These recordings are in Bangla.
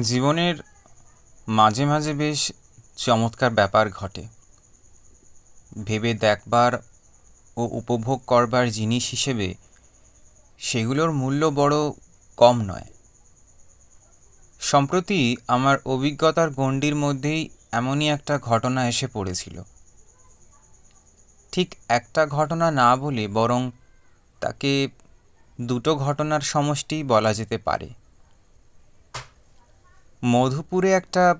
জীবনের মাঝে মাঝে বেশ চমৎকার ব্যাপার ঘটে। ভেবে দেখবার ও উপভোগ করবার জিনিস হিসেবে সেগুলোর মূল্য বড় কম নয়। সম্প্রতি আমার অভিজ্ঞতার গণ্ডির মধ্যেই এমনই একটা ঘটনা এসে পড়েছিল। ঠিক একটা ঘটনা না বলে বরং তাকে দুটো ঘটনার সমষ্টিই বলা যেতে পারে। মধুপুরে একটা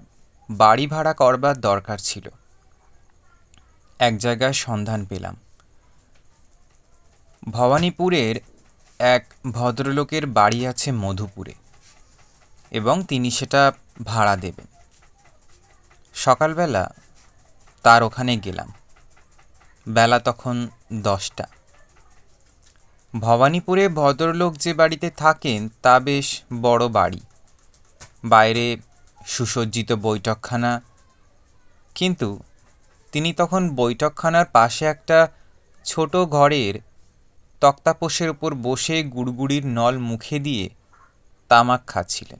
বাড়ি ভাড়া করবার দরকার ছিল। এক জায়গায় সন্ধান পেলাম। ভবানীপুরের এক ভদ্রলোকের বাড়ি আছে মধুপুরে এবং তিনি সেটা ভাড়া দেবেন। সকালবেলা তার ওখানে গেলাম। বেলা তখন দশটা। ভবানীপুরে ভদ্রলোক যে বাড়িতে থাকেন তা বেশ বড় বাড়ি। বাইরে সুসজ্জিত বৈঠকখানা। কিন্তু তিনি তখন বৈঠকখানার পাশে একটা ছোট ঘরের তক্তাপোষের উপর বসে গুড়গুড়ির নল মুখে দিয়ে তামাক খাচ্ছিলেন।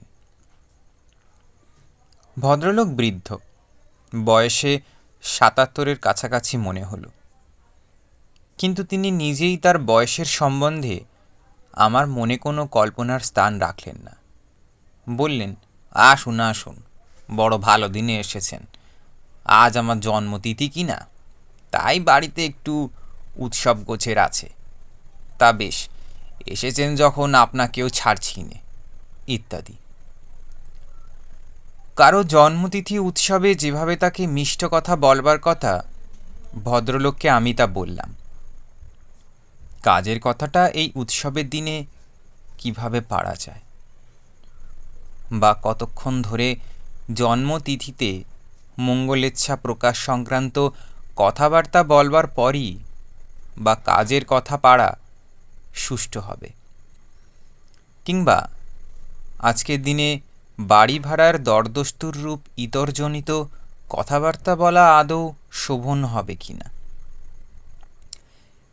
ভদ্রলোক বৃদ্ধ, বয়সে সাতাত্তরের কাছাকাছি মনে হলো। কিন্তু তিনি নিজেই তার বয়সের সম্বন্ধে আমার মনে কোনো কল্পনার স্থান রাখলেন না। বললেন আসুন আসুন, বড় ভালো দিনে এসেছেন। আজ আমার জন্মতিথি কি না? তাই বাড়িতে একটু উৎসব গোছের আছে। তা বেশ, এসেছেন যখন আপনাকেও ছাড়ছি নে, ইত্যাদি। কারও জন্মতিথি উৎসবে যেভাবে তাকে মিষ্ট কথা বলবার কথা, ভদ্রলোককে আমি তা বললাম। কাজের কথাটা এই উৎসবের দিনে কীভাবে পারা যায়? বা কতক্ষণ ধরে জন্মতিথিতে মঙ্গলেচ্ছা প্রকাশ সংক্রান্ত কথাবার্তা বলবার পরই বা কাজের কথা পাড়া সুষ্ঠু হবে। কিংবা আজকের দিনে বাড়ি ভাড়ার দরদস্তুর রূপ ইতরজনিত কথাবার্তা বলা আদৌ শোভন হবে কিনা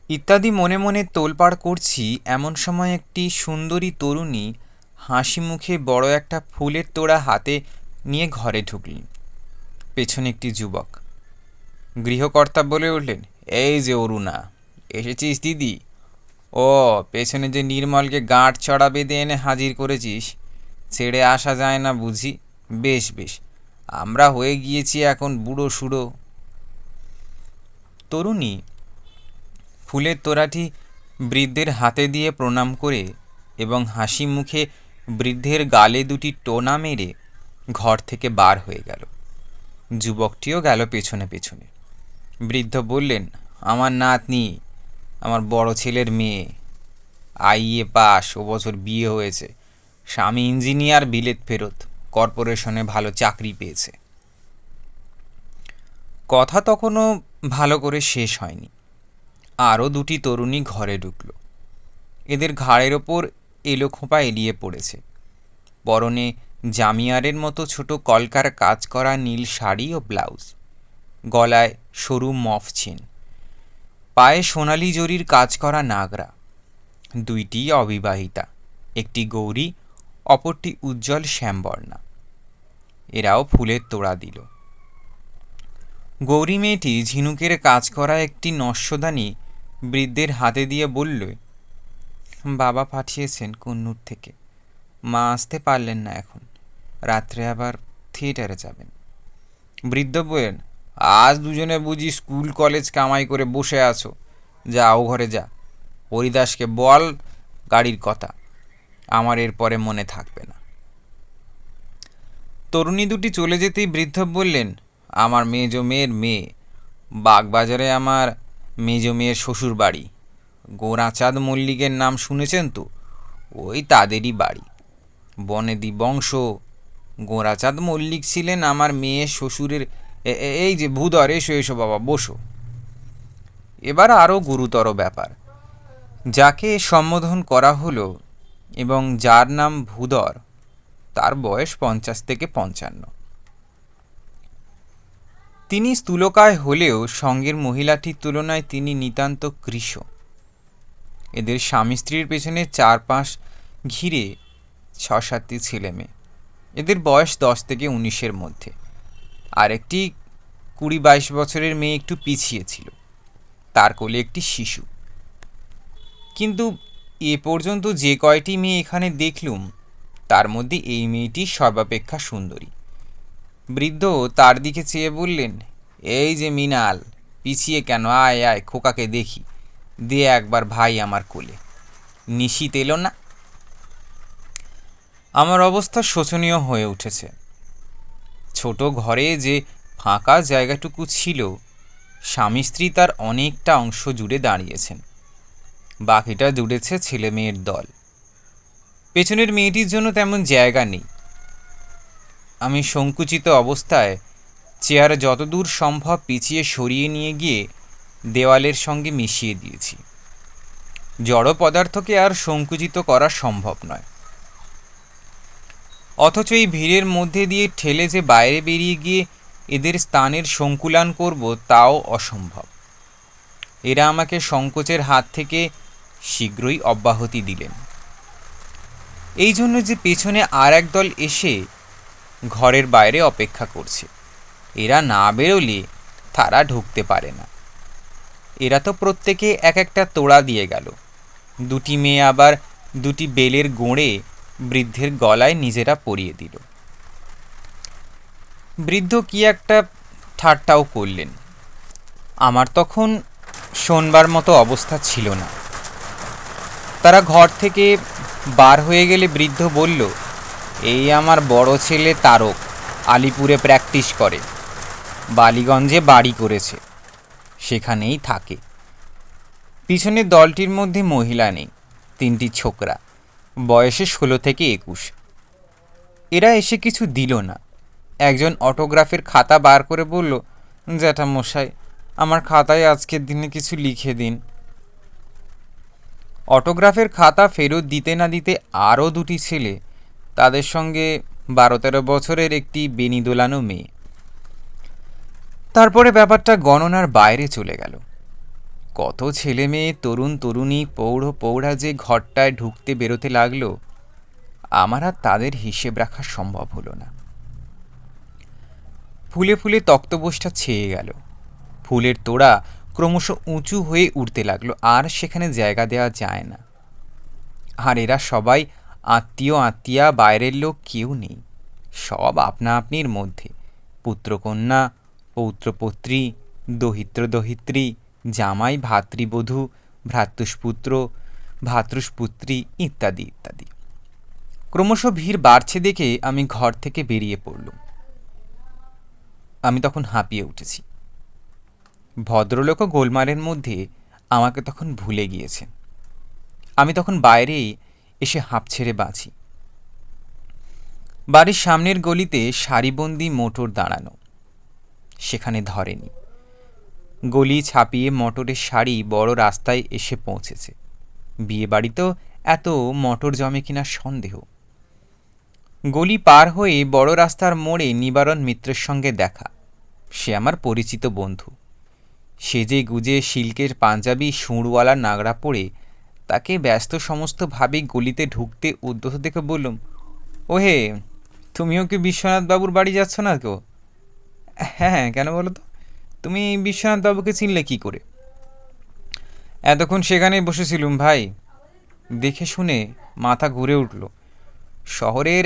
ইত্যাদি মনে মনে তোলপাড় করছি এমন সময় একটি সুন্দরী তরুণী হাসি মুখে বড় একটা ফুলের তোড়া হাতে নিয়ে ঘরে ঢুকলেন। পেছনে একটি যুবক। গৃহকর্তা বলে উঠলেন, এই যে অরুণা, এসেছিস দিদি? ও, পেছনে যে নির্মলকে গাঁট চড়া বেঁধে এনে হাজির করেছিস, ছেড়ে আসা যায় না বুঝি? বেশ বেশ, আমরা হয়ে গিয়েছি এখন বুড়ো সুড়ো। তরুণী ফুলের তোড়াটি বৃদ্ধের হাতে দিয়ে প্রণাম করে এবং হাসি মুখে বৃদ্ধের গালে দুটি টোনা মেরে ঘর থেকে বার হয়ে গেল। যুবকটিও গেল পেছনে পেছনে। বৃদ্ধ বললেন, আমার নাতনি, আমার বড় ছেলের মেয়ে। আইএ পাস, ও বছর বিয়ে হয়েছে। স্বামী ইঞ্জিনিয়ার, বিলেত ফেরত। কর্পোরেশনে ভালো চাকরি পেয়েছে। কথা তখনও ভালো করে শেষ হয়নি। আরও দুটি তরুণী ঘরে ঢুকল। এদের ঘাড়ের ওপর এলো খোঁপা এলিয়ে পড়েছে। পরনে জামিয়ারের মতো ছোট কলকার কাজ করা নীল শাড়ি ও ব্লাউজ। গলায় সরু মফ ছিন। পায়ে সোনালি জরির কাজ করা নাগরা। দুইটি অবিবাহিতা, একটি গৌরী, অপরটি উজ্জ্বল শ্যামবর্ণা। এরাও ফুলের তোড়া দিল। গৌরী মেয়েটি ঝিনুকের কাজ করা একটি নস্যদানি বৃদ্ধের হাতে দিয়ে বলল বাবা পাঠিয়েছেন কন্নুর থেকে। মা আসতে পারলেন না এখন। রাত্রে আবার থিয়েটারে যাবেন। বৃদ্ধ বলেন আজ দুজনে বুঝি স্কুল, কলেজ কামাই করে বসে আছো। যা ও ঘরে যা। হরিদাসকে বল গাড়ির কথা। আমার এরপরে মনে থাকবে না। তরুণী দুটি চলে যেতেই বৃদ্ধ বললেন, আমার মেজ মেয়ের মেয়ে। বাগবাজারে আমার মেজ মেয়ের শ্বশুর বাড়ি গোরাচাঁদ মল্লিকের নাম শুনেছেন তো? ওই তাদেরই বাড়ি। বনেদি বংশ, গোরাচাঁদ মল্লিক ছিলেন আমার মেয়ে শ্বশুরের এই যে ভূধর এসো এসো বাবা, বসো। এবার আরও গুরুতর ব্যাপার। যাকে সম্বোধন করা হলো এবং যার নাম ভূধর তার বয়স পঞ্চাশ থেকে পঞ্চান্ন। তিনি স্থূলকায় হলেও সঙ্গের মহিলাটির তুলনায় তিনি নিতান্ত কৃষ। এদের স্বামী স্ত্রীর পেছনে চার পাঁচ ঘিরে ছ সাতটি ছেলে মেয়ে এদের বয়স দশ থেকে উনিশের মধ্যে। আরেকটি কুড়ি বাইশ বছরের মেয়ে একটু পিছিয়ে ছিল। তার কোলে একটি শিশু। কিন্তু এ পর্যন্ত যে কয়টি মেয়ে এখানে দেখলুম, তার মধ্যে এই মেয়েটি সর্বাপেক্ষা সুন্দরী। বৃদ্ধ তার দিকে চেয়ে বললেন, এই যে মিনাল, পিছিয়ে কেন? আয় আয়, খোকাকে দেখি। দে একবার ভাই আমার কোলে। নিশীত এলো না। আমার অবস্থা শোচনীয় হয়ে উঠেছে। ছোট ঘরে যে ফাঁকা জায়গাটুকু ছিল, স্বামী স্ত্রী তার অনেকটা অংশ জুড়ে দাঁড়িয়েছেন। বাকিটা জুড়েছে ছেলে মেয়ের দল। পেছনের মেয়েটির জন্য তেমন জায়গা নেই। আমি সংকুচিত অবস্থায় চেয়ার যতদূর সম্ভব পিছিয়ে সরিয়ে নিয়ে গিয়ে দেওয়ালের সঙ্গে মিশিয়ে দিয়েছি। জড় পদার্থকে আর সংকুচিত করা সম্ভব নয়। অথচ এই ভিড়ের মধ্যে দিয়ে ঠেলে যে বাইরে বেরিয়ে গিয়ে এদের স্থানের সংকুলান করব তাও অসম্ভব। এরা আমাকে সংকোচের হাত থেকে শীঘ্রই অব্যাহতি দিলেন। এই জন্য যে পেছনে আর এক দল এসে ঘরের বাইরে অপেক্ষা করছে। এরা না বেরোলে তারা ঢুকতে পারে না। এরা তো প্রত্যেকে এক একটা তোড়া দিয়ে গেল। দুটি মেয়ে আবার দুটি বেলের গোড়ে বৃদ্ধের গলায় নিজেরা পরিয়ে দিল। বৃদ্ধ কি একটা ঠাট্টাও করলেন। আমার তখন শোনবার মতো অবস্থা ছিল না। তারা ঘর থেকে বার হয়ে গেলে বৃদ্ধ বলল, এই আমার বড় ছেলে তারক, আলিপুরে প্র্যাকটিস করে। বালিগঞ্জে বাড়ি করেছে। সেখানেই থাকে। পিছনের দলটির মধ্যে মহিলা নেই, তিনটি ছোকরা, বয়সে ষোলো থেকে একুশ। এরা এসে কিছু দিল না। একজন অটোগ্রাফের খাতা বার করে বলল জ্যাঠামশাই আমার খাতায় আজকের দিনে কিছু লিখে দিন। অটোগ্রাফের খাতা ফেরত দিতে না দিতে আরও দুটি ছেলে, তাদের সঙ্গে বারো তেরো বছরের একটি বেনি দোলানো মেয়ে। তারপরে ব্যাপারটা গণনার বাইরে চলে গেল। কত ছেলে মেয়ে, তরুণ তরুণী পৌঢ় পৌঢ়া যে ঘরটায় ঢুকতে বেরোতে লাগল, আমার আর তাদের হিসেব রাখা সম্ভব হলো না। ফুলে ফুলে তক্তবোসটা ছেয়ে গেল। ফুলের তোড়া ক্রমশ উঁচু হয়ে উঠতে লাগল, আর সেখানে জায়গা দেওয়া যায় না। আর এরা সবাই আত্মীয়, আত্মীয়া, বাইরের লোক কেউ নেই। সব আপনা আপনির মধ্যে। পুত্রকন্যা পৌত্রপত্রী দহিত্র দহিত্রী জামাই, ভাতৃবধূ, ভ্রাতুষ্পুত্র, ভাতৃষ্পুত্রী ইত্যাদি ইত্যাদি। ক্রমশ ভিড় বাড়ছে দেখে আমি ঘর থেকে বেরিয়ে পড়লুম। আমি তখন হাঁপিয়ে উঠেছি। ভদ্রলোক গোলমারের মধ্যে আমাকে তখন ভুলে গিয়েছেন। আমি তখন বাইরেই এসে হাঁপ ছেড়ে বাঁচি। বাড়ির সামনের গলিতে সারিবন্দি মোটর দাঁড়ানো। সেখানে ধরেনি। গলি ছাপিয়ে মোটরের শাড়ি বড় রাস্তায় এসে পৌঁছেছে। বিয়ে বাড়িতেও এত মোটর জমে কিনা সন্দেহ। গলি পার হয়ে বড় রাস্তার মোড়ে নিবারণ মিত্রের সঙ্গে দেখা। সে আমার পরিচিত বন্ধু। সেজে গুজে সিল্কের পাঞ্জাবি, সুঁড়ওয়ালা নাগড়া পরে, তাকে ব্যস্ত সমস্তভাবে গলিতে ঢুকতে উদ্যত দেখে বললুম, ওহে, তুমিও কি বিশ্বনাথ বাবুর বাড়ি যাচ্ছ না কেউ হ্যাঁ হ্যাঁ কেন বলো তো? তুমি বিশ্বনাথ বাবুকে চিনলে কী করে? এতক্ষণ সেখানেই বসেছিলুম ভাই। দেখে শুনে মাথা ঘুরে উঠল। শহরের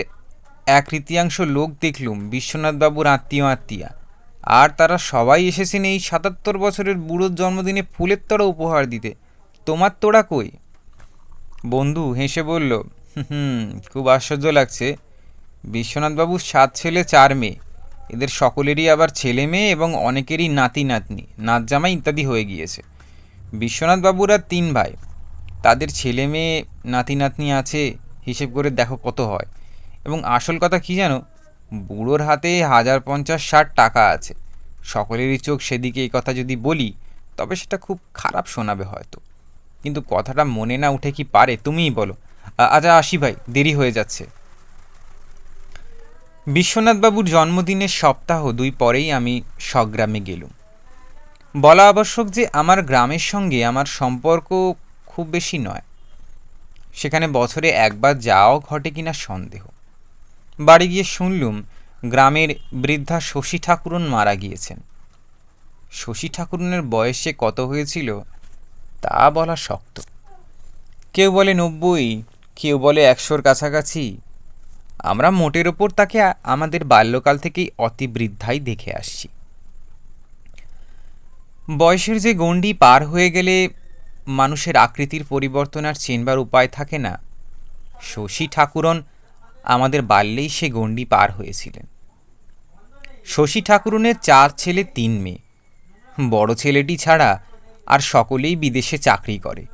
এক তৃতীয়াংশ লোক দেখলুম বিশ্বনাথবাবুর আত্মীয় আত্মীয়া। আর তারা সবাই এসেছেন এই সাতাত্তর বছরের বুড়োর জন্মদিনে ফুলের তোড়া উপহার দিতে। তোমার তোড়া কই? বন্ধু হেসে বলল, হুম খুব আশ্চর্য লাগছে। বিশ্বনাথবাবুর সাত ছেলে, চার মেয়ে। এদের সকলেরই আবার ছেলে মেয়ে এবং অনেকেরই নাতি নাতনি নাত জামাই ইত্যাদি হয়ে গিয়েছে। বিশ্বনাথবাবুরা তিন ভাই। তাদের ছেলে মেয়ে, নাতি নাতনি আছে, হিসেব করে দেখো কত হয়। এবং আসল কথা কি জানো? বুড়োর হাতে হাজার পঞ্চাশ ষাট টাকা আছে। সকলেরই চোখ সেদিকে এই কথা যদি বলি, তবে সেটা খুব খারাপ শোনাবে হয়তো। কিন্তু কথাটা মনে না উঠে কি পারে, তুমিই বলো। আচ্ছা আসি ভাই, দেরি হয়ে যাচ্ছে। বিশ্বনাথবাবুর জন্মদিনের সপ্তাহ দুই পরেই আমি স্বগ্রামে গেলুম। বলা আবশ্যক যে আমার গ্রামের সঙ্গে আমার সম্পর্ক খুব বেশি নয়। সেখানে বছরে একবার যাওয়াও ঘটে কিনা সন্দেহ। বাড়ি গিয়ে শুনলুম, গ্রামের বৃদ্ধা শশী ঠাকুরন মারা গিয়েছেন। শশী ঠাকুরনের বয়সে কত হয়েছিল তা বলা শক্ত। কেউ বলে নব্বই, কেউ বলে একশোর কাছাকাছি আমরা মোটের ওপর তাকে আমাদের বাল্যকাল থেকেই অতি বৃদ্ধাই দেখে আসছি। বয়সের যে গণ্ডি পার হয়ে গেলে মানুষের আকৃতির পরিবর্তন আর চেনবার উপায় থাকে না। শশী ঠাকুরন আমাদের বাল্যেই সে গণ্ডি পার হয়েছিলেন। শশী ঠাকুরনের চার ছেলে তিন মেয়ে। বড় ছেলেটি ছাড়া আর সকলেই বিদেশে চাকরি করে।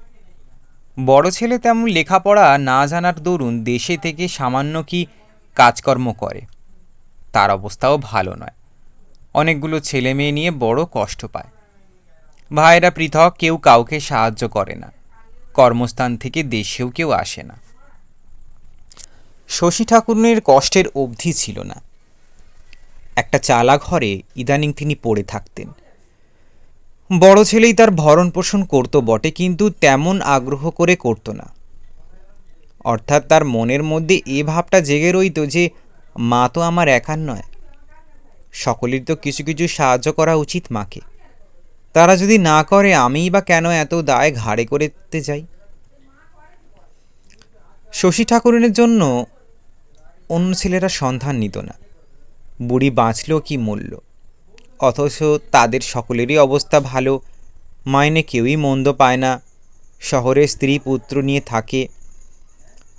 বড় ছেলে তেমন লেখাপড়া না জানার দরুন দেশে থেকে সামান্য কি কাজকর্ম করে। তার অবস্থাও ভালো নয়। অনেকগুলো ছেলে মেয়ে নিয়ে বড় কষ্ট পায়। ভাইয়েরা পৃথক, কেউ কাউকে সাহায্য করে না। কর্মস্থান থেকে দেশেও কেউ আসে না। শশী ঠাকুরনের কষ্টের অবধি ছিল না। একটা চালা ঘরে ইদানিং তিনি পড়ে থাকতেন। বড় ছেলেই তার ভরণ পোষণ করতো বটে, কিন্তু তেমন আগ্রহ করে করতো না। অর্থাৎ তার মনের মধ্যে এ ভাবটা জেগে রইত যে, মা তো আমার একার নয়। সকলের তো কিছু কিছু সাহায্য করা উচিত মাকে। তারা যদি না করে, আমিই বা কেন এত দায় ঘাড়ে করতে যাই? শশী ঠাকুরনের জন্য অন্য ছেলেরা সন্ধান নিত না। বুড়ি বাঁচল কি মূল্য অথচ তাদের সকলেরই অবস্থা ভালো। মাইনে কেউই মন্দ পায় না। শহরে স্ত্রী পুত্র নিয়ে থাকে।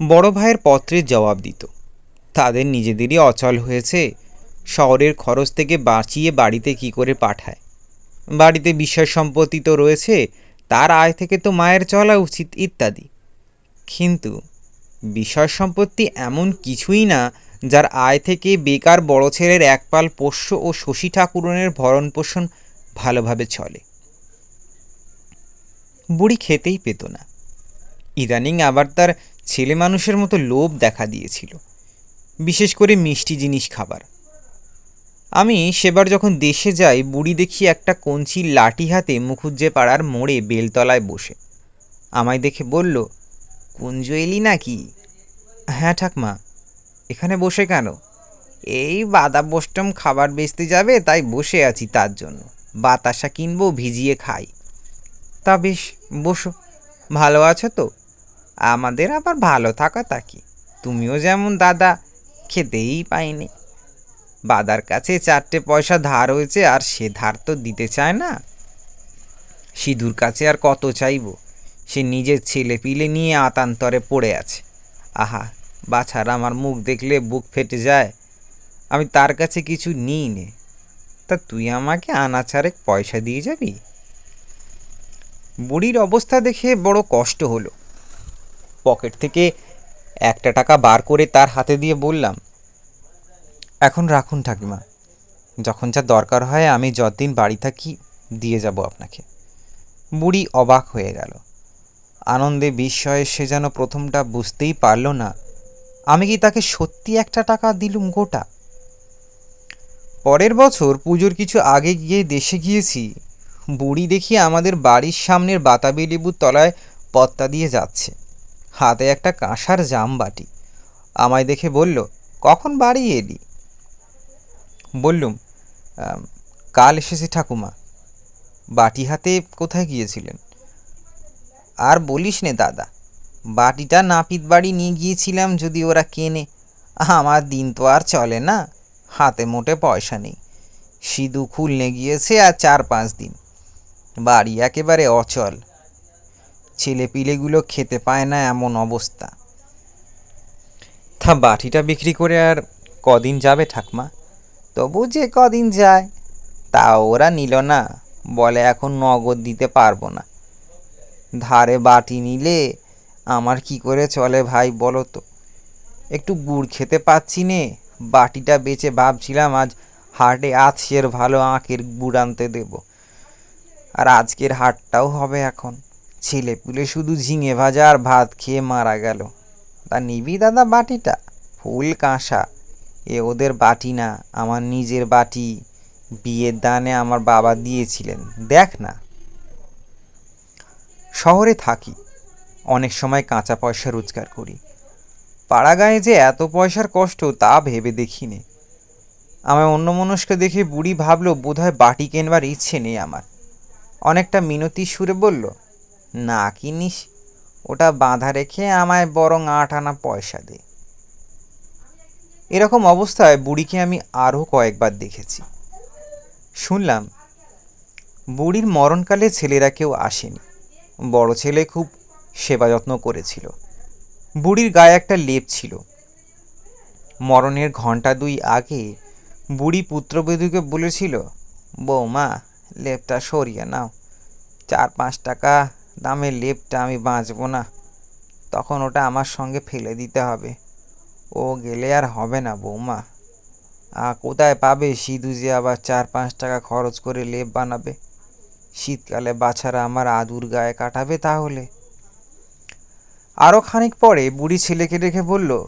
বড় ভাইয়ের পত্রের জবাব দিত। তাদের নিজেদেরই অচল হয়েছে। শহরের খরচ থেকে বাঁচিয়ে বাড়িতে কি করে পাঠায়? বাড়িতে বিষয় সম্পত্তি তো রয়েছে, তার আয় থেকে তো মায়ের চলা উচিত ইত্যাদি। কিন্তু বিষয় সম্পত্তি এমন কিছুই না যার আয় থেকে বেকার বড় ছেলের একপাল পোষ্য ও শশী ঠাকুরনের ভরণ পোষণ ভালোভাবে চলে। বুড়ি খেতেই পেত না। ইদানিং আবার তার ছেলে মানুষের মতো লোভ দেখা দিয়েছিল, বিশেষ করে মিষ্টি জিনিস খাবার। আমি সেবার যখন দেশে যাই, বুড়ি দেখি একটা কঞ্চির লাঠি হাতে মুখুজ্জে পাড়ার মোড়ে বেলতলায় বসে। আমায় দেখে বলল, কুঞ্জ এলি নাকি? হ্যাঁ ঠাকমা। এখানে বসে কেন? এই বাদা বষ্টম খাবার বেচতে যাবে, তাই বসে আছি তার জন্য। বাতাসা কিনবো, ভিজিয়ে খাই। তা বেশ, বসো। ভালো আছো তো? আমাদের আবার ভালো থাকা তা কি? তুমিও যেমন দাদা, খেতেই পাইনি। বাদার কাছে চারটে পয়সা ধার হয়েছে, আর সে ধার তো দিতে চায় না। সিধুর কাছে আর কত চাইব? সে নিজের ছেলে পিলে নিয়ে আতান্তরে পড়ে আছে। আহা বাছার আমার মুখ দেখলে বুক ফেটে যায়। আমি তার কাছে কিছু নিই নে। তা তুই আমাকে আনাচারেক পয়সা দিয়ে যাবি? বুড়ির অবস্থা দেখে বড় কষ্ট হলো। পকেট থেকে একটা টাকা বার করে তার হাতে দিয়ে বললাম, এখন রাখুন ঠাকিমা। যখন যা দরকার হয় আমি যতদিন বাড়ি থাকি দিয়ে যাব আপনাকে। বুড়ি অবাক হয়ে গেল। আনন্দে বিস্ময়ে সে যেন প্রথমটা বুঝতেই পারল না আমি কি তাকে সত্যি একটা টাকা দিলুম গোটা? পরের বছর পুজোর কিছু আগে গিয়ে দেশে গিয়েছি, বুড়ি দেখি আমাদের বাড়ির সামনের বাতাবি লেবুর তলায় পত্তা দিয়ে যাচ্ছে। হাতে একটা কাঁসার জাম বাটি আমায় দেখে বলল, কখন বাড়ি এলি? বললুম কাল এসেছি ঠাকুমা। বাটি হাতে কোথায় গিয়েছিলেন? আর বলিস নে দাদা বাটিটা নাপিত বাড়ি নিয়ে গিয়েছিলাম যদি ওরা কেনে। আমার দিন তো আর চলে না, হাতে মোটে পয়সা নেই। সিধু খুলনে গিয়েছে আর চার পাঁচ দিন। বাড়ি একেবারে অচল। ছেলে পিলেগুলো খেতে পায় না এমন অবস্থা। তা বাটিটা বিক্রি করে আর কদিন যাবে ঠাকমা? তবু যে কদিন যায় তা ওরা নিল না। বলে এখন নগদ দিতে পারব না। ধারে বাটি নিলে আমার কি করে চলে ভাই বলো তো? একটু গুড় খেতে পাচ্ছি নে। বাটিটা বেচে ভাবছিলাম আজ হাটে আজকের ভালো আঁকের গুড় আনতে দেব। আর আজকের হাটটাও হবে এখন। ছেলে পুলে শুধু ঝিঙে ভাজা আর ভাত খেয়ে মারা গেল। তা নিবি দাদা বাটিটা? ফুল কাঁসা। এ ওদের বাটি না, আমার নিজের বাটি। বিয়ের দানে আমার বাবা দিয়েছিলেন, দেখ না। শহরে থাকি। অনেক সময় কাঁচা পয়সা রোজগার করি। পাড়া গায়ে যে এত পয়সার কষ্ট তা ভেবে দেখিনি। আমায় অন্য মনস্কে দেখে বুড়ি ভাবলো, বোধহয় বাটি কেনবার ইচ্ছে নেই আমার। অনেকটা মিনতি সুরে বলল, না কিনিস, ওটা বাঁধা রেখে আমায় বরং আট আনা পয়সা দে। এরকম অবস্থায় বুড়িকে আমি আরও কয়েকবার দেখেছি। শুনলাম, বুড়ির মরণকালে ছেলেরা কেউ আসেনি। বড় ছেলে খুব সেবা যত্ন করেছিল। বুড়ির গায়ে একটা লেপ ছিল। মরণের ঘণ্টা দুই আগে বুড়ি পুত্রবধূকে বলেছিল, বৌমা, লেপটা সরিয়ে নাও। চার পাঁচ টাকা দামের লেপটা আমি বাঁচবো না। তখন ওটা আমার সঙ্গে ফেলে দিতে হবে। ও গেলে আর হবে না, বৌমা। আ, কোথায় পাবে সিধু যে আবার চার পাঁচ টাকা খরচ করে লেপ বানাবে? শীতকালে বাছারা আমার আদুর গায়ে কাটাবে তাহলে? আরও খানিক পরে বুড়ি ছেলেকে রেখে বলল,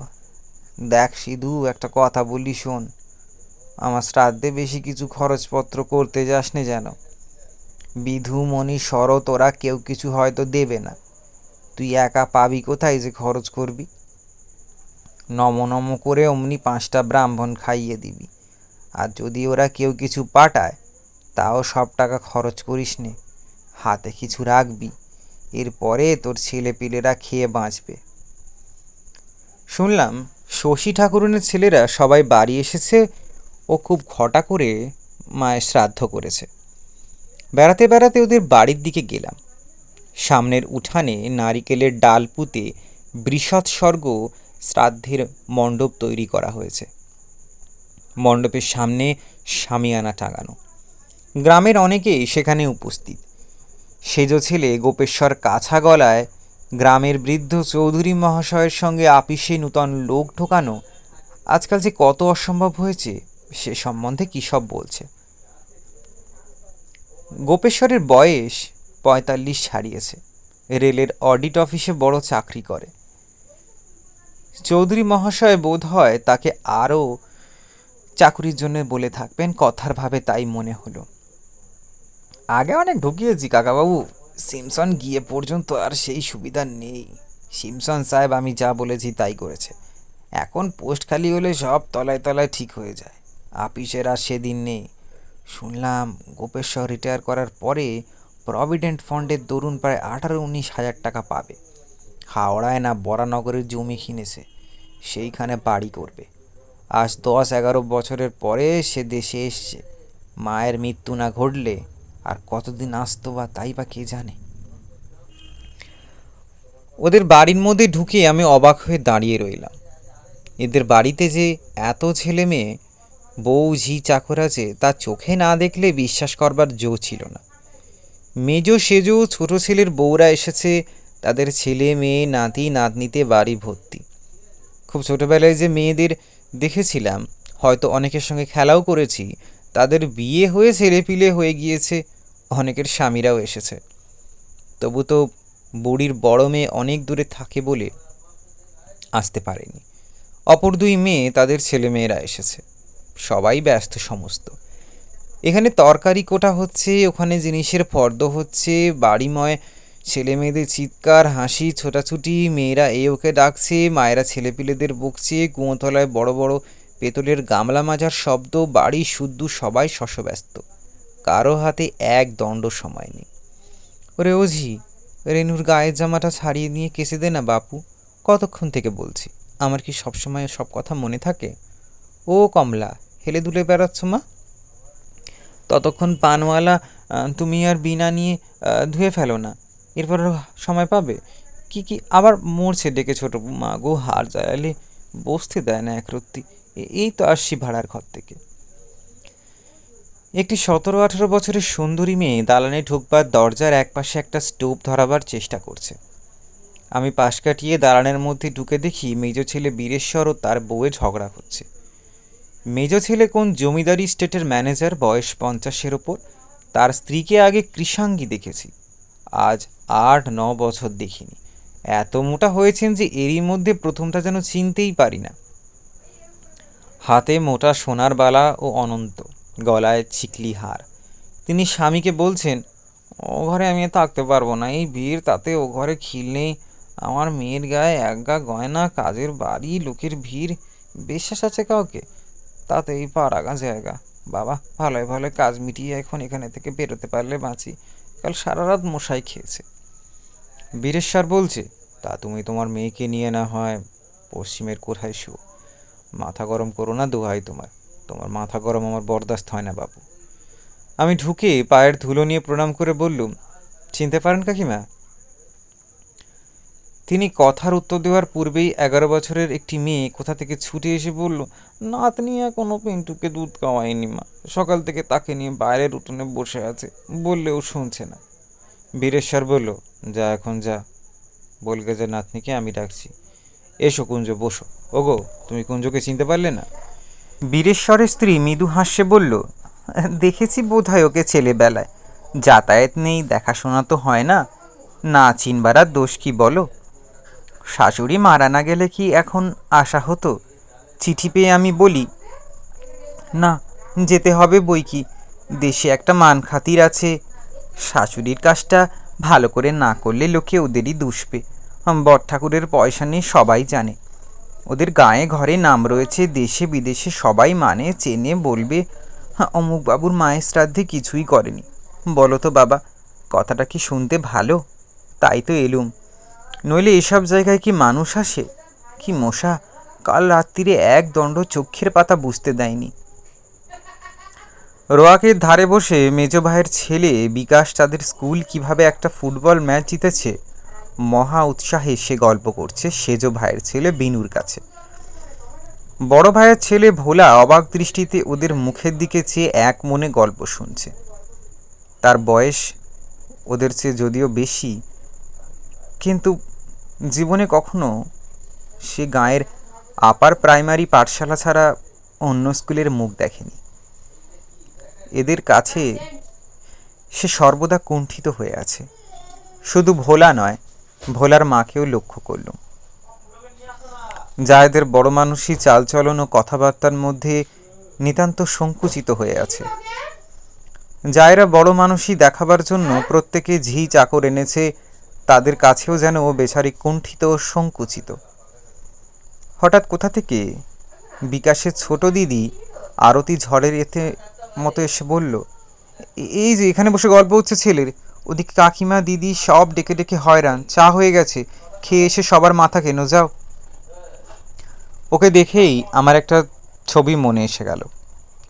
দেখ সিধু, একটা কথা বলি শোন। আমার শ্রাদ্ধে বেশি কিছু খরচপত্র করতে যাস নে যেন। বিধু, মণি, শরৎ, ওরা কেউ কিছু হয়তো দেবে না। তুই একা পাবি কোথায় যে খরচ করবি? নম নম করে অমনি পাঁচটা ব্রাহ্মণ খাইয়ে দিবি। আর যদি ওরা কেউ কিছু পাঠায়, তাও সব টাকা খরচ করিস নে হাতে কিছু রাখবি। এরপরে তোর ছেলেপিলেরা খেয়ে বাঁচবে। শুনলাম শশী ঠাকুরনের ছেলেরা সবাই বাড়ি এসেছে ও খুব ঘটা করে মায়ের শ্রাদ্ধ করেছে। বেড়াতে বেড়াতে ওদের বাড়ির দিকে গেলাম। সামনের উঠানে নারিকেলের ডাল পুঁতে বৃষৎসর্গ শ্রাদ্ধের মণ্ডপ তৈরি করা হয়েছে। মণ্ডপের সামনে সামিয়ানা টাঙানো। গ্রামের অনেকেই সেখানে উপস্থিত। সেজ ছেলে গোপেশ্বর কাছা গলায় গ্রামের বৃদ্ধ চৌধুরী মহাশয়ের সঙ্গে আপিসে নূতন লোক ঢোকানো। আজকাল যে কত অসম্ভব হয়েছে, সে সম্বন্ধে কী সব বলছে? গোপেশ্বরের বয়স পঁয়তাল্লিশ ছাড়িয়েছে রেলের অডিট অফিসে বড় চাকরি করে। চৌধুরী মহাশয় বোধ হয় তাকে আরও চাকুরির জন্য বলে থাকবেন, কথার ভাবে তাই মনে হলো। আগে অনেক ঢুকিয়েছি, কাকাবাবু। সিমসন গিয়ে পর্যন্ত আর সেই সুবিধা নেই। সিমসন সাহেব, আমি যা বলেছি তাই করেছে। এখন পোস্ট খালি হলে সব তলায় তলায় ঠিক হয়ে যায়। আপিসের আর সেদিন নেই। শুনলাম গোপেশ্বর রিটায়ার করার পরে প্রভিডেন্ট ফান্ডের দরুন প্রায় আঠারো উনিশ হাজার টাকা পাবে। হাওড়ায় না বরানগরের জমি কিনেছে। সেইখানে বাড়ি করবে। আজ দশ এগারো বছরের পরে সে দেশে এসছে। মায়ের মৃত্যু না ঘটলে আর কতদিন আসতো বা তাই বা কে জানে? ওদের বাড়ির মধ্যে ঢুকে আমি অবাক হয়ে দাঁড়িয়ে রইলাম। এদের বাড়িতে যে এত ছেলে মেয়ে, বউ, ঝি, চাকর আছে, তা চোখে না দেখলে বিশ্বাস করবার জো ছিল না। মেজ সেজো ছোট ছেলের বউরা এসেছে, তাদের ছেলে মেয়ে, নাতি, নাতনিতে বাড়ি ভর্তি। খুব ছোটোবেলায় যে মেয়েদের দেখেছিলাম, হয়তো অনেকের সঙ্গে খেলাও করেছি, তাদের বিয়ে হয়ে ছেলেপিলে হয়ে গিয়েছে অনেকের স্বামীরাও এসেছে। তবু তো বুড়ির বড় মেয়ে অনেক দূরে থাকে বলে আসতে পারেনি। অপর দুই মেয়ে তাদের ছেলেমেয়েরা এসেছে। সবাই ব্যস্ত সমস্ত। এখানে তরকারি কোটা হচ্ছে, ওখানে জিনিসের ফর্দ হচ্ছে, বাড়িময় ছেলে মেয়েদের চিৎকার, হাসি, ছোটাছুটি, মেয়েরা এ ওকে ডাকছে, মায়েরা ছেলেপিলেদের বকছে, কুঁয়োতলায় বড় বড় পেতলের গামলা মাজার শব্দ, বাড়ি শুদ্ধ, সবাই শশব্যস্ত। কারও হাতে এক দণ্ড সময় নেই। ওরে ওঝি, রেনুর গায়ের জামাটা ছাড়িয়ে নিয়ে কেসে দে না বাপু, কতক্ষণ থেকে বলছি? আমার কি সবসময় সব কথা মনে থাকে? ও কমলা, হেলে দুলে বেড়াচ্ছ মা? ততক্ষণ পানওয়ালা তুমি আর বিনা নিয়ে ধুয়ে ফেলো না। এরপর সময় পাবে? কি কি? আবার মরছে ডেকে ছোট মা গো, হার জ্বালালে বসতে দেয় না একরত্তি। এই তো আসছি ভাড়ার ঘর থেকে। একটি সতেরো আঠেরো বছরের সুন্দরী মেয়ে দালানে ঢুকবার দরজার একপাশে একটা স্টোভ ধরাবার চেষ্টা করছে। আমি পাশ কাটিয়ে দালানের মধ্যে ঢুকে দেখি মেজ ছেলে বীরেশ্বর ও তার বউয়ে ঝগড়া হচ্ছে মেজ ছেলে কোন জমিদারি স্টেটের ম্যানেজার, বয়স পঞ্চাশের ওপর। তার স্ত্রীকে আগে কৃষাঙ্গী দেখেছি। আজ আট ন বছর দেখিনি। এত মোটা হয়েছেন যে এরই মধ্যে প্রথমটা যেন চিনতেই পারি না। হাতে মোটা সোনার বালা ও অনন্ত। গলায় চিকলি হার। তিনি স্বামীকে বলছেন, ও ঘরে আমি থাকতে পারব না, এই ভিড় তাতে ও ঘরে খিল নেই। আমার মেয়ের গায়ে এক গা গয়না, কাজের বাড়ি, লোকের ভিড়, বিশ্বাস আছে কাউকে? তাতে তাতেই পারাগা জায়গা। বাবা ভালোই ভালো কাজ মিটিয়ে এখন এখানে থেকে বেরোতে পারলে বাঁচি। কাল সারা রাত মশাই খেয়েছে। বীরেশ্বর বলছে, তা তুমি তোমার মেয়েকে নিয়ে না হয় পশ্চিমের কোথায় শো মাথা গরম করো না দোহাই তোমার তোমার মাথা গরম আমার বরদাস্ত হয় না, বাবু। আমি ঢুকে পায়ের ধুলো নিয়ে প্রণাম করে বললুম, চিনতে পারেন কাকিমা? তিনি কথার উত্তর দেওয়ার পূর্বেই এগারো বছরের একটি মেয়ে কোথা থেকে ছুটে এসে বলল নাত নাতনি এখনও পিন্টুকে দুধ খাওয়ায়নি মা। সকাল থেকে তাকে নিয়ে বাইরের উঠোনে বসে আছে, বললেও শুনছে না। বীরেশ্বর বলল, যা এখন যা। বলকে যে নাতনিকে আমি ডাকছি। এসো কুঞ্জ, বসো। ওগো, তুমি কুঞ্জকে চিনতে পারলে না? বীরেশ্বরের স্ত্রী মৃদু হাস্যে বলল, দেখেছি বোধহয় ওকে ছেলেবেলায়। যাতায়াত নেই, দেখাশোনা তো হয় না। না চিনবার আর দোষ কি বলো? শাশুড়ি মারা না গেলে কি এখন আসা হতো? চিঠি পেয়ে আমি বলি, না, যেতে হবে বই কি? দেশে একটা মান খাতির আছে। শাশুড়ির কাজটা ভালো করে না করলে লোকে ওদেরই দুষবে বট ঠাকুরের পয়সা নিয়ে সবাই জানে। ওদের গায়ে ঘরে নাম রয়েছে দেশে বিদেশে সবাই মানে চেনে বলবে "হ্যাঁ, অমুক বাবুর মায়ের শ্রাদ্ধে কিছুই করেনি। বলো তো বাবা কথাটা কি শুনতে ভালো? তাই তো এলুম। নইলে এসব জায়গায় কি মানুষ আসে? কি মশা কাল রাত্রিরে এক দণ্ড চক্ষের পাতা বুঝতে দেয়নি। রোয়াকের ধারে বসে মেজ ভাইয়ের ছেলে বিকাশ তাদের স্কুল কীভাবে একটা ফুটবল ম্যাচ জিতেছে মহা উৎসাহে সে গল্প করছে সেজ ভাইয়ের ছেলে বিনুর কাছে। বড় ভাইয়ের ছেলে ভোলা অবাক দৃষ্টিতে ওদের মুখের দিকে চেয়ে এক মনে গল্প শুনছে। তার বয়স ওদের চেয়ে যদিও বেশি, কিন্তু জীবনে কখনো সে গাঁয়ের আপার প্রাইমারি পাঠশালা ছাড়া অন্য স্কুলের মুখ দেখেনি। এদের কাছে সে সর্বদা কুণ্ঠিত হয়ে আছে। শুধু ভোলা নয় ভোলার মাকেও লক্ষ্য করলুম। জায়েদের বড় মানুষই চালচলন ও কথাবার্তার মধ্যে নিতান্ত সংকুচিত হয়ে আছে। জায়রা বড় মানুষই দেখাবার জন্য প্রত্যেকে ঝি চাকর এনেছে, তাদের কাছেও যেন ও বেচারি কুণ্ঠিত ও সংকুচিত। হঠাৎ কোথা থেকে বিকাশের ছোট দিদি আরতি ঝড়ের এতে মতো এসে বলল এই যে এখানে বসে গল্প হচ্ছে ছেলের ওদিকে কাকিমা, দিদি সব ডেকে ডেকে হয়রান। চা হয়ে গেছে। খেয়ে এসে সবার মাথা কেন যাও। ওকে দেখেই আমার একটা ছবি মনে এসে গেল।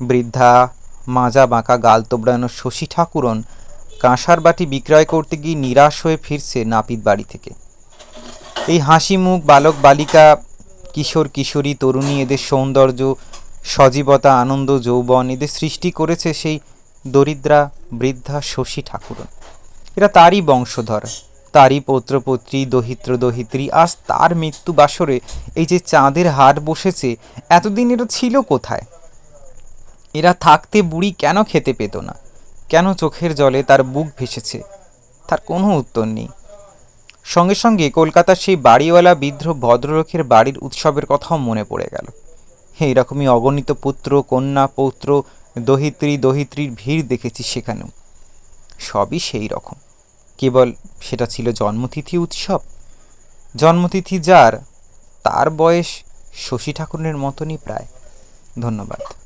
বৃদ্ধা, মাজা বাঁকা গাল তোবড়ানো শশী ঠাকুরন কাঁসার বাটি বিক্রয় করতে গিয়ে নিরাশ হয়ে ফিরছে নাপিত বাড়ি থেকে। এই হাসি মুখ বালক বালিকা, কিশোর কিশোরী, তরুণী, এদের সৌন্দর্য, সজীবতা, আনন্দ, যৌবন, এদের সৃষ্টি করেছে সেই দরিদ্রা বৃদ্ধা শশী ঠাকুরন। এরা তারই বংশধর। তারই পৌত্রপত্রী দহিত্র দহিত্রী আজ তার মৃত্যু বাসরে এই যে চাঁদের হাট বসেছে, এতদিন এরা ছিল কোথায়? এরা থাকতে বুড়ি কেন খেতে পেত না? কেন চোখের জলে তার বুক ভেসেছে? তার কোনো উত্তর নেই। সঙ্গে সঙ্গে কলকাতার সেই বাড়িওয়ালা বৃদ্ধ ভদ্রলোকের বাড়ির উৎসবের কথাও মনে পড়ে গেল। এইরকমই অগণিত পুত্র, কন্যা, পৌত্র, দহিত্রী, দহিত্রীর ভিড় দেখেছি সেখানেও। সবই সেই রকম। কেবল সেটা ছিল জন্মতিথি উৎসব। জন্মতিথি যার, তার বয়স শশী ঠাকুরের মতনই প্রায়। ধন্যবাদ।